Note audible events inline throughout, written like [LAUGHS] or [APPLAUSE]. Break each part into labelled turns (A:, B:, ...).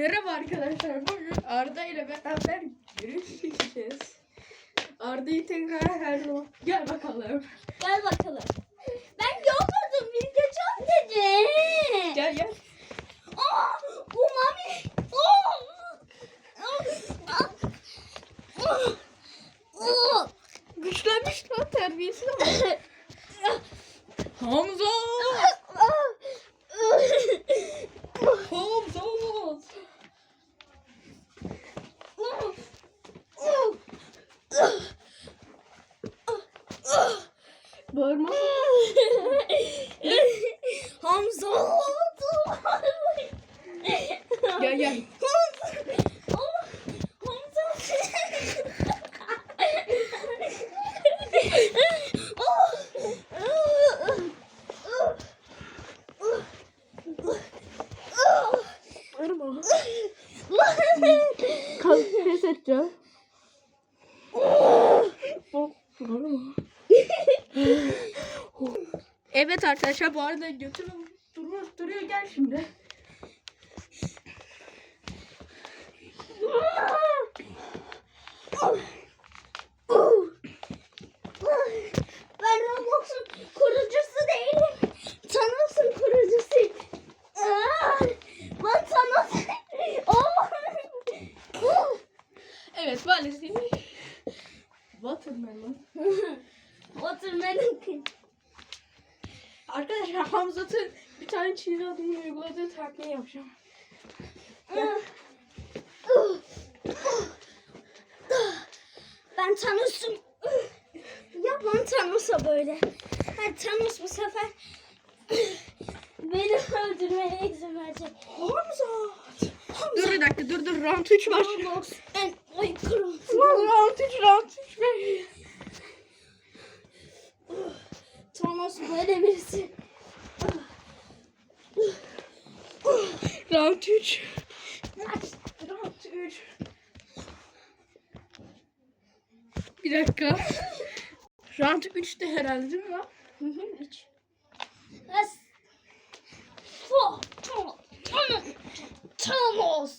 A: Merhaba arkadaşlar. Bugün Arda ile beraber görüşeceğiz. Arda'yı tekrar her zaman. Gel bakalım.
B: Gel bakalım. Ben yolladım. Video çok dedi.
A: Gel gel.
B: Aa, bu mami. Aa. Aa.
A: Güçlenmiş lan terbiyesiz ama. [LAUGHS] Hamza! Hamza! [LAUGHS] Bağırma.
B: Hamza.
A: Gel gel. Bağırma. Kal pes edeceğim. Bağırma. Evet arkadaşlar bu arada götürüm duruyor, duruyor gel şimdi.
B: Ben Roblox'un kurucusu değilim. Thanos'un kurucusuyum. Ben Thanos.
A: Evet maalesef. Watermelon. [LAUGHS]
B: Watermelon.
A: Arkadaşlar Hamzat'ın bir tane Çin adını uyguladığı taktiği yapacağım.
B: Ben Thanos'um. Yapmam Thanos'a böyle. Ha, Thanos bu sefer beni öldürmeye izin verecek.
A: Hamzat. Dur bir dakika dur dur round 3 var.
B: Roblox en aykırı.
A: round 3 round 3 be.
B: Thanos böyle birisi.
A: Round 3. Round 3. Bir dakika. Round 3'te herhalde değil mi lan?
B: Hı hı, üç. Yes. Fo. Thanos. Thanos. Thanos.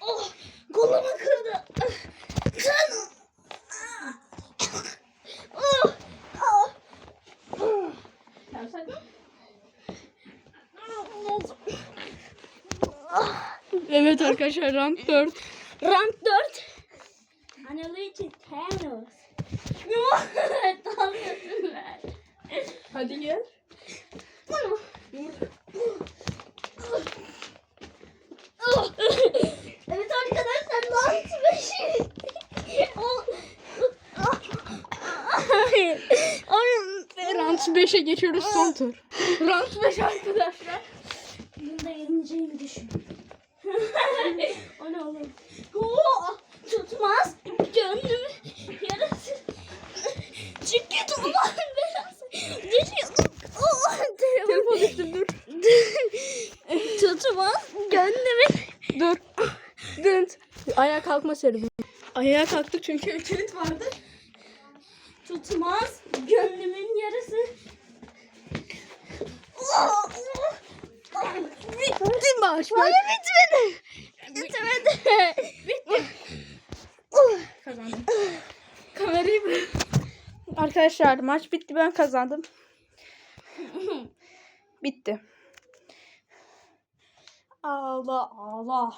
B: Oh, kolumu kırdı. Thanos. Oh, oh. Oh.
A: Ya sen... Evet arkadaşlar round 4.
B: Rank 4. Analogy Thanos. Ver.
A: Hadi gel.
B: Evet arkadaşlar Lance 5'i.
A: Round 5'e geçiyoruz son tur. Round 5 arkadaşlar.
B: Bunda yeneceğimi düşün. O ne oğlum? Oo, tutmaz gönlümü yarası. Git ulan belası. Düşüyordum. Oo,
A: Telefon düştü dur.
B: tutmaz gönlümü.
A: Dur. Dur. Ayağa kalkma serum. Ayağa kalktık çünkü kilit vardı.
B: Tutmaz gönlümün yarısı.
A: Bitti maç.
B: Hayır bitmedi. Bitmedi. Bitti.
A: Kazandım. Kamerayı bırak. Arkadaşlar maç bitti ben kazandım. Bitti. Ağla ağla.